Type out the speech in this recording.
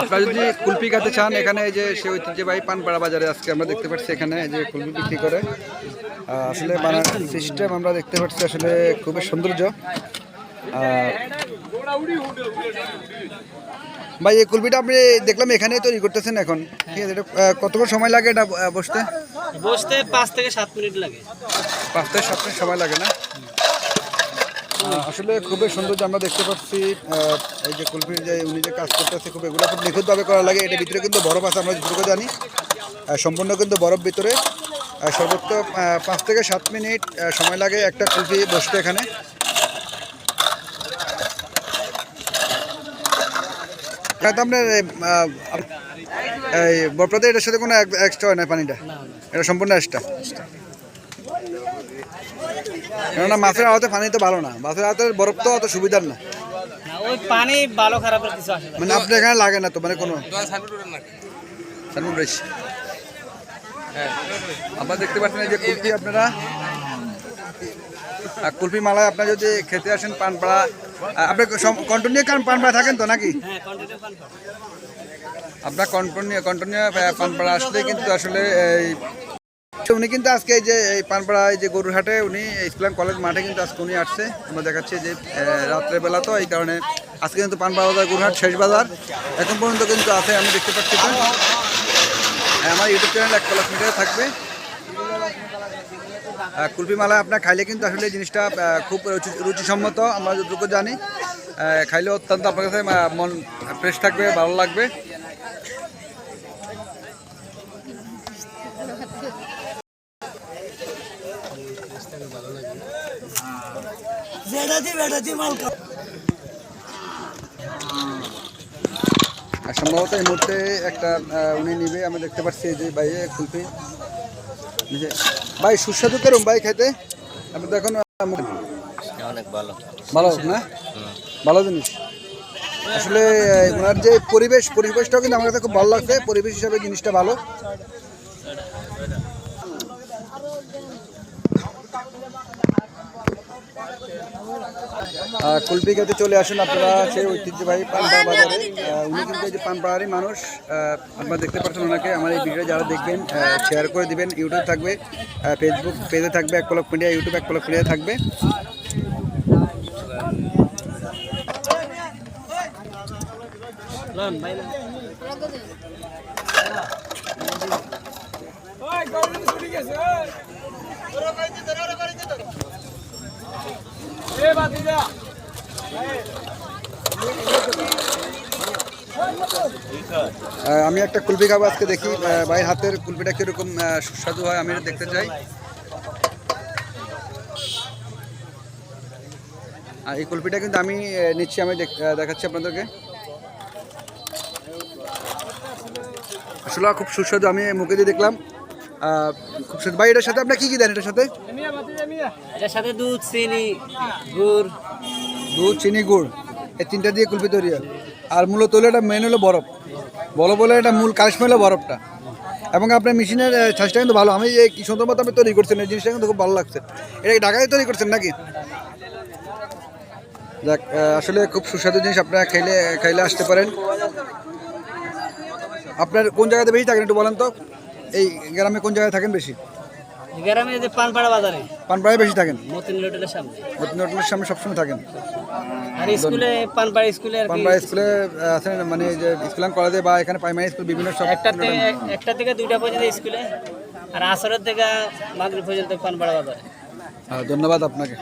আপনারা যদি কুলপি খেতে চান এখানে যে সে ঐতিহ্যবাহী পানপাড়া বাজারে আজকে আমরা দেখতে পাচ্ছি এখানে যে কুলপি বিক্রি করে। আসলে বানার সিস্টেম আমরা দেখতে পাচ্ছি আসলে খুবই সৌন্দর্য। ভাই এই কুলপিটা আপনি দেখলাম এখানেই তৈরি করতেছেন এখন। ঠিক আছে এটা কতক্ষণ সময় লাগে এটা বসতে? বসতে পাঁচ থেকে সাত মিনিট লাগে। পাঁচ থেকে সাত মিনিট সময় লাগে না? আসলে খুবই সুন্দর যে আমরা দেখতে পাচ্ছি এই যে কুলফির যে উনি যে কাজ করতেছে, খুব এগুলো খুব নিখুঁতভাবে করা লাগে। এটার ভিতরে কিন্তু বরফ আছে, আমরা যেটুকু জানি। সম্পূর্ণ কিন্তু বরফ ভিতরে। সর্বোচ্চ পাঁচ থেকে সাত মিনিট সময় লাগে একটা কুলফি বসতে এখানে। তো আপনার, এই বরফটাতে এটার সাথে কোনো এক্সট্রা হয় না পানিটা? এটা সম্পূর্ণ এক্সট্রা কেননা মাছের আওয়াতে পানি তো ভালো না। মাছের আওয়াতে বরফ তো অত সুবিধার না। না ওই পানি ভালো খারাপের কিছু আসে মানে আপনার এখানে লাগে না তো মানে কোনো সানমুন রয়েছে। আপনারা দেখতে পাচ্ছেন এই যে কুলফি আপনারা। আর কুলফি মালায় আপনারা যদি খেতে আসেন পানপাড়া আপনি কন্টিনিউ কারণ পানপাড়া থাকেন তো নাকি? হ্যাঁ। আপনার কন্টিনিউ কন্টিনিউ পানপাড়া আসলে কিন্তু আসলে এই উনি কিন্তু আজকে এই যে এই পানপাড়া এই যে গরুরহাটে উনি ইসলাম কলেজ মাঠে কিন্তু আজকে উনি আসছে। আমরা দেখাচ্ছি যে রাত্রের বেলা তো এই কারণে আজকে কিন্তু পানপাড়া বাজার গরুরহাট শেষ বাজার। এখন পর্যন্ত কিন্তু আছে আমি দেখতে পাচ্ছি হ্যাঁ, আমার ইউটিউব চ্যানেল এক কলাক মিটারে থাকবে। কুলফি মালা আপনার খাইলে কিন্তু আসলে জিনিসটা খুব রুচি রুচিসম্মত আমরা যতটুকু জানি। খাইলে অত্যন্ত আপনার কাছে মন ফ্রেশ থাকবে ভালো লাগবে। আর সম্ভবত এই মুহূর্তে একটা উনি নিবে আমি দেখতে পাচ্ছি এই যে এই যে, ভাই সুস্বাদু কেরম ভাই খেতে? আমি তো এখন অনেক ভালো। ভালো না? ভালো জিনিস। আসলে ওনার যে পরিবেশ পরিবেশটাও কিন্তু আমার কাছে খুব ভালো লাগছে। পরিবেশ হিসাবে জিনিসটা ভালো। কুলপি খেতে চলে আসুন আপনারা, সেই ঐতিহ্যবাহী পানপাড়া বাজারে। উনি কিন্তু যে পানপাড়ারই মানুষ আপনারা দেখতে পাচ্ছেন ওনাকে। আমার এই ভিডিও যারা দেখবেন শেয়ার করে দিবেন। ইউটিউব থাকবে ফেসবুক পেজে থাকবে, এক কলক মিডিয়া ইউটিউব এক কলক মিডিয়া থাকবে। লন আমি একটা কুলফি খাব আজকে দেখি ভাইয়ের হাতের কুলফিটা কীরকম সুস্বাদু হয় আমি দেখতে চাই। আর এই কুলফিটা কিন্তু আমি নিচ্ছি আমি দেখ- দেখাচ্ছি আপনাদেরকে। আসলে খুব সুস্বাদু আমি মুখে দিয়ে দেখলাম। খুব সুস্বাদু। ভাই এটার সাথে আপনার কি কি দেন এটার সাথে? এটার সাথে দুধ চিনি গুড়। দুধ চিনি গুড়। এই তিনটা দিয়ে কুলফি তৈরি হয়। আর মূলত হলো এটা মেন হলো বরফ। বরফ হলো এটা মূল কাশ্মীর হলো বরফটা। এবং আপনার মেশিনের ছাঁচটা কিন্তু ভালো। আমি এই কি সুন্দর মতো আপনি তৈরি করছেন এই জিনিসটা কিন্তু খুব ভালো লাগছে। এটা ঢাকায় তৈরি করছেন নাকি? আহ, আসলে খুব সুস্বাদু জিনিস আপনারা খাইলে খাইলে আসতে পারেন। আপনার কোন জায়গাতে বেশি থাকেন একটু বলেন তো? এই গ্রামে কোন জায়গায় থাকেন বেশি? গ্রামে যে পানপাড়া বাজারে? পানপাড়ায় বেশি থাকেন? মতিন হোটেলের সামনে। নতুন হোটেলের সামনে সবসময় থাকেন। আর স্কুলে পানপাড়া স্কুলে আর পানপাড়া স্কুলে আছেন মানে যে স্কুল কলেজে বা এখানে প্রাইমারি স্কুল বিভিন্ন সব একটা থেকে একটা থেকে দুইটা পর্যন্ত স্কুলে আর আসরের থেকে মাগরিব পর্যন্ত পানপাড়া বাজারে। ধন্যবাদ আপনাকে।